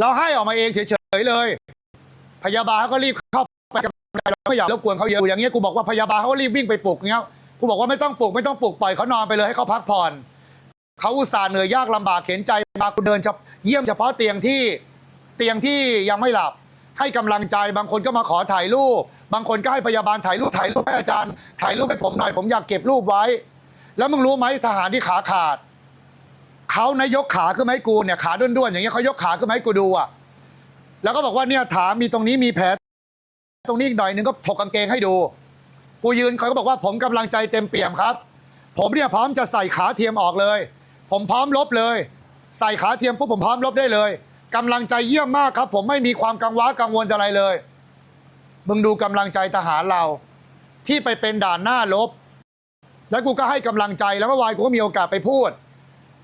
เราให้ออกมาเองเฉยๆเลย พยาบาลเขาก็รีบเข้าไปกำลังใจเราไม่อยากรบกวนเขาเยอะอย่างเงี้ยกูบอกว่าพยาบาลเขาก็รีบวิ่งไปปลุกเงี้ยกูบอกว่าไม่ต้องปลุกไม่ต้องปลุกปล่อยเขานอนไปเลยให้เขาพักผ่อนเขาอุตส่าห์เหนื่อยยากลำบากเข็นใจมากูเดินเยี่ยมเฉพาะเตียงที่เตียงที่ยังไม่หลับ ให้กำลังใจบางคนก็มาขอถ่ายรูป บางคนก็ให้พยาบาลถ่ายรูปถ่ายรูปให้อาจารย์ ถ่ายรูปให้ผมหน่อยผมอยากเก็บรูปไว้ แล้วมึงรู้ไหมทหารที่ขาขาด เขานายกขาขึ้นไหมาให้กูเนี่ยขาด้วนๆอย่างเงี้ยเขายกขาขึ้นมาให้กูดูอะแล้วก็บอกว่าเนี่ยถามมีตรงนี้มีแผลตรงนี้อีกหน่อยนึงก็ถกกางเกงให้ดู กูยืนเขาก็บอกว่าผมกำลังใจเต็มเปี่ยมครับ ผมเนี่ยพร้อมจะใส่ขาเทียมออกเลย ผมพร้อมลบเลย ใส่ขาเทียมปุ๊บผมพร้อมลบได้เลยกำลังใจเยี่ยมมากครับ ผมไม่มีความกังวลกังวลอะไรเลยมึงดูกำลังใจทหารเรา ที่ไปเป็นด่านหน้าลบ แล้วกูก็ให้กำลังใจแล้วเมื่อวานกูก็มีโอกาสไปพูด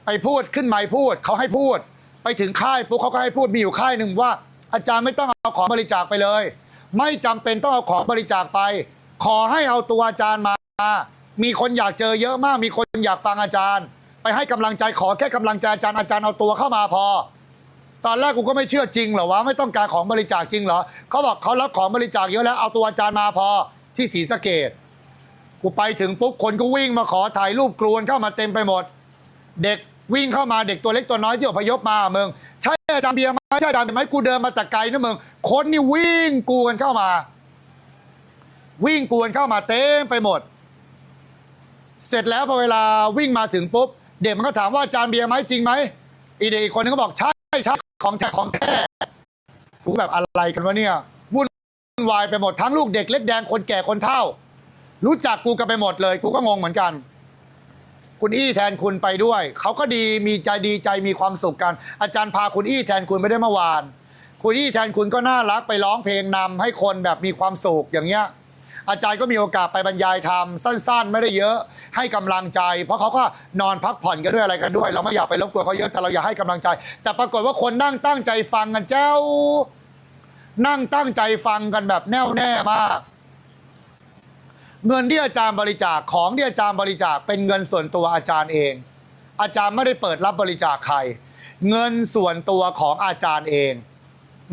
ไปพูดขึ้นไมค์พูดเขาให้พูด ไปถึงค่ายปุ๊บเขาก็ให้พูดมีอยู่ค่ายหนึ่งว่า อาจารย์ไม่ต้องเอาของบริจาคไปเลย ไม่จำเป็นต้องเอาของบริจาคไป ขอให้เอาตัวอาจารย์มา มีคนอยากเจอเยอะมาก มีคนอยากฟังอาจารย์ ไปให้กำลังใจขอแค่กำลังใจอาจารย์อาจารย์เอาตัวเข้ามาพอ ตอนแรกกูก็ไม่เชื่อจริงเหรอวะไม่ต้องการของบริจาคจริงเหรอเขาบอกเขารับของบริจาคเยอะแล้วเอาตัวอาจารย์มาพอที่ศรีสะเกดกูไปถึงปุ๊บคนก็วิ่งมาขอถ่ายรูปกรวนเข้ามาเต็มไปหมด เด็ก วิ่งเข้ามาเด็กตัวเล็กตัวน้อยที่อพยพมาเมืองใช่อาจารย์เบียร์ไหมใช่อาจารย์เบียร์ไหมกูเดินมาแต่ไกลนะเมืองคนนี่วิ่งกูกันเข้ามา วิ่งกวนเข้ามาเต็มไปหมด เสร็จแล้วพอเวลาวิ่งมาถึงปุ๊บเด็กมันก็ถามว่าอาจารย์เบียร์ไหมจริงไหมอีเด็กอีกคนนึงก็บอกใช่ใช่ของแท้ของแท้กูแบบอะไรกันวะเนี่ยวุ่นวายไปหมดทั้งลูกเด็กเล็กแดงคนแก่คนเฒ่า รู้จักกูกันไปหมดเลย กูก็งงเหมือนกัน คุณอี้แทนคุณไปด้วย เขาก็ดีมีใจดีใจมีความสุขกัน อาจารย์พาคุณอี้แทนคุณไปได้เมื่อวาน คุณอี้แทนคุณก็น่ารักไปร้องเพลงนำให้คนแบบมีความสุขอย่างเงี้ย อาจารย์ก็มีโอกาสไปบรรยายธรรมสั้น ๆ ไม่ได้เยอะให้กำลังใจ เพราะเขาก็นอนพักผ่อนกันด้วยอะไรกันด้วย เราไม่อยากไปรบกวนเขาเยอะแต่เราอยากให้กำลังใจ แต่ปรากฏว่าคนนั่งตั้งใจฟังกันเจ้า นั่งตั้งใจฟังกันแบบแน่วแน่มาก เงินที่อาจารย์บริจาคของที่อาจารย์บริจาคเป็นเงินส่วนตัวอาจารย์เอง อาจารย์ไม่ได้เปิดรับบริจาคใคร เงินส่วนตัวของอาจารย์เอง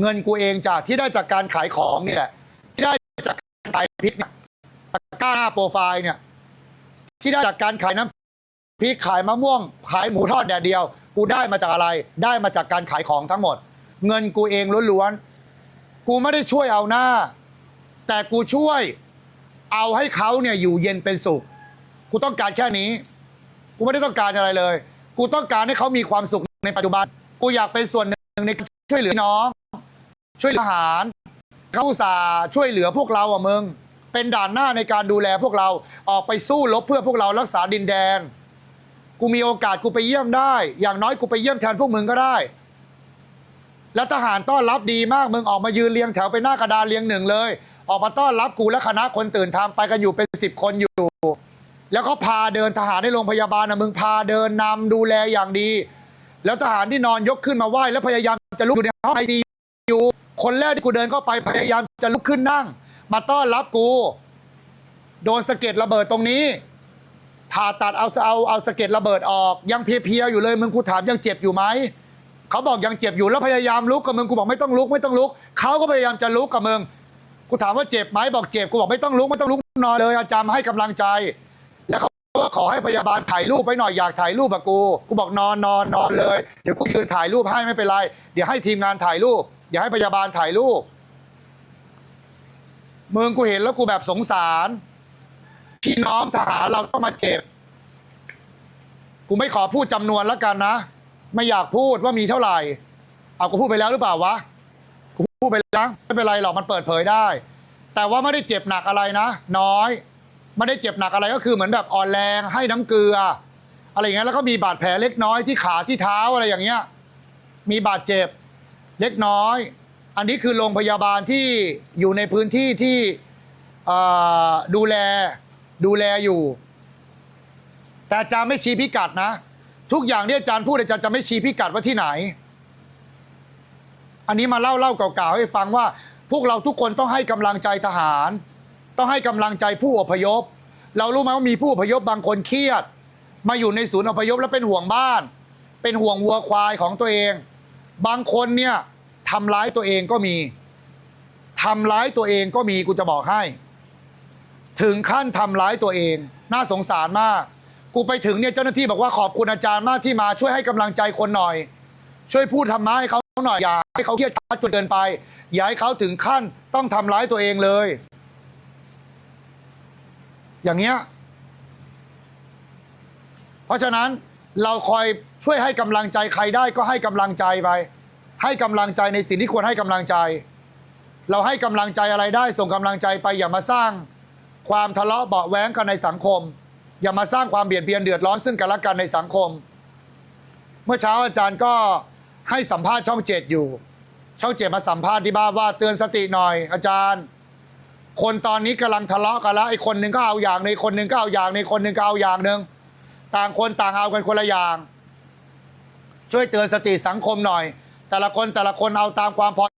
เงินกูเองจากที่ได้จากการขายของนี่แหละที่ได้จากการขายพริกเนี่ยตะกร้าหน้าโปรไฟล์เนี่ย ที่ได้จากการขายน้ำพริกขายมะม่วง ขายหมูทอดแดดเดียว กูได้มาจากอะไร ได้มาจากการขายของทั้งหมด เงินกูเองล้วนๆกูไม่ได้ช่วยเอาหน้า แต่กูช่วย เอาให้เขาเนี่ยอยู่เย็นเป็นสุข กูต้องการแค่นี้ กูไม่ได้ต้องการอะไรเลย กูต้องการให้เขามีความสุขในปัจจุบัน กูอยากเป็นส่วนหนึ่งในช่วยเหลือน้อง ช่วยเหลือทหารเขาสาช่วยเหลือพวกเราอะมึง เป็นด่านหน้าในการดูแลพวกเรา ออกไปสู้รบเพื่อพวกเรารักษาดินแดน กูมีโอกาสกูไปเยี่ยมได้ อย่างน้อยกูไปเยี่ยมแทนพวกมึงก็ได้ แล้วทหารต้อนรับดีมาก มึงออกมายืนเรียงแถวเป็นหน้ากระดานเรียงหนึ่งเลย ออกมาต้อนรับกูและคณะคนตื่นทำไปกันอยู่เป็นสิบคนอยู่ แล้วเขาพาเดินทหารในโรงพยาบาลนะมึงพาเดินนำดูแลอย่างดี แล้วทหารที่นอนยกขึ้นมาไหว้แล้วพยายามจะลุกอยู่ในห้องไอซียูคนแรกที่กูเดินเข้าไปพยายามจะลุกขึ้นนั่ง มาต้อนรับกู โดนสะเก็ดระเบิดตรงนี้ผ่าตัดเอาเอาเอาสะเก็ดระเบิดออก ยังเพียๆอยู่เลยมึงกูถามยังเจ็บอยู่ไหมเขาบอกยังเจ็บอยู่แล้วพยายามลุกกับมึงกูบอกไม่ต้องลุกไม่ต้องลุกเขาก็พยายามจะลุกกับมึง กูถามว่าเจ็บไหมบอกเจ็บกูบอกไม่ต้องลุกไม่ต้องลุกนอนเลยอาจารย์มาให้กำลังใจ แล้วเขาก็ขอให้พยาบาลถ่ายรูปไปหน่อยอยากถ่ายรูปกับกูกูบอกนอนนอนนอนเลยเดี๋ยวกูยืนถ่ายรูปให้ไม่เป็นไรเดี๋ยวให้ทีมงานถ่ายรูปเดี๋ยวให้พยาบาลถ่ายรูปมึงกูเห็นแล้วกูแบบสงสารพี่น้องทหารเราต้องมาเจ็บ กูไม่ขอพูดจำนวนแล้วกันนะ ไม่อยากพูดว่ามีเท่าไหร่ เอากูพูดไปแล้วหรือเปล่าวะ กูพูดไปแล้วไม่เป็นไรหรอกมันเปิดเผยได้ แต่ว่าไม่ได้เจ็บหนักอะไรนะ น้อย ไม่ได้เจ็บหนักอะไรก็คือเหมือนแบบอ่อนแรงให้น้ำเกลือ อะไรอย่างเงี้ยแล้วก็มีบาดแผลเล็กน้อยที่ขาที่เท้าอะไรอย่างเงี้ยมีบาดเจ็บเล็กน้อย อันนี้คือโรงพยาบาลที่อยู่ในพื้นที่ที่ดูแลดูแลอยู่ แต่อาจารย์ไม่ชี้พิกัดนะ ทุกอย่างที่อาจารย์พูดอาจารย์จะไม่ชี้พิกัดว่าที่ไหน อันนี้มาเล่าเล่าเก่าๆให้ฟังว่า พวกเราทุกคนต้องให้กำลังใจทหาร ต้องให้กำลังใจผู้อพยพ เรารู้ไหมว่ามีผู้อพยพบางคนเครียด มาอยู่ในศูนย์อพยพแล้วเป็นห่วงบ้าน เป็นห่วงวัวควายของตัวเอง บางคนเนี่ยทำร้ายตัวเองก็มีทำร้ายตัวเองก็มีกูจะบอกให้ ถึงขั้นทำร้ายตัวเอง น่าสงสารมาก กูไปถึงเนี่ยเจ้าหน้าที่บอกว่าขอบคุณอาจารย์มากที่มาช่วยให้กำลังใจคนหน่อย ช่วยพูดธรรมะให้เขา หน่อยอย่าให้เขาเครียดจนเกินไป อย่าให้เขาถึงขั้นต้องทำร้ายตัวเองเลย อย่างเงี้ยเพราะฉะนั้นเราคอยช่วยให้กำลังใจใครได้ก็ให้กำลังใจไป ให้กำลังใจในสิ่งที่ควรให้กำลังใจ เราให้กำลังใจอะไรได้ส่งกำลังใจไปอย่ามาสร้างความทะเลาะเบาะแว้งกันในสังคม อย่ามาสร้างความเบียดเบียนเดือดร้อนซึ่งกันและกันในสังคม เมื่อเช้าอาจารย์ก็ ให้สัมภาษณ์ช่องเจ็ดอยู่ ช่องเจ็ดมาสัมภาษณ์ที่บ้านว่าเตือนสติหน่อย อาจารย์ คนตอนนี้กำลังทะเลาะกันแล้วไอ้คนหนึ่งก็เอาอย่างในงคนหนึ่งก็เอาอย่างในงคนหนึ่งก็เอาอย่างหนึ่งต่างคนต่างเอากันคนละอย่าง ช่วยเตือนสติสังคมหน่อย แต่ละคนแต่ละคนเอาตามความพอ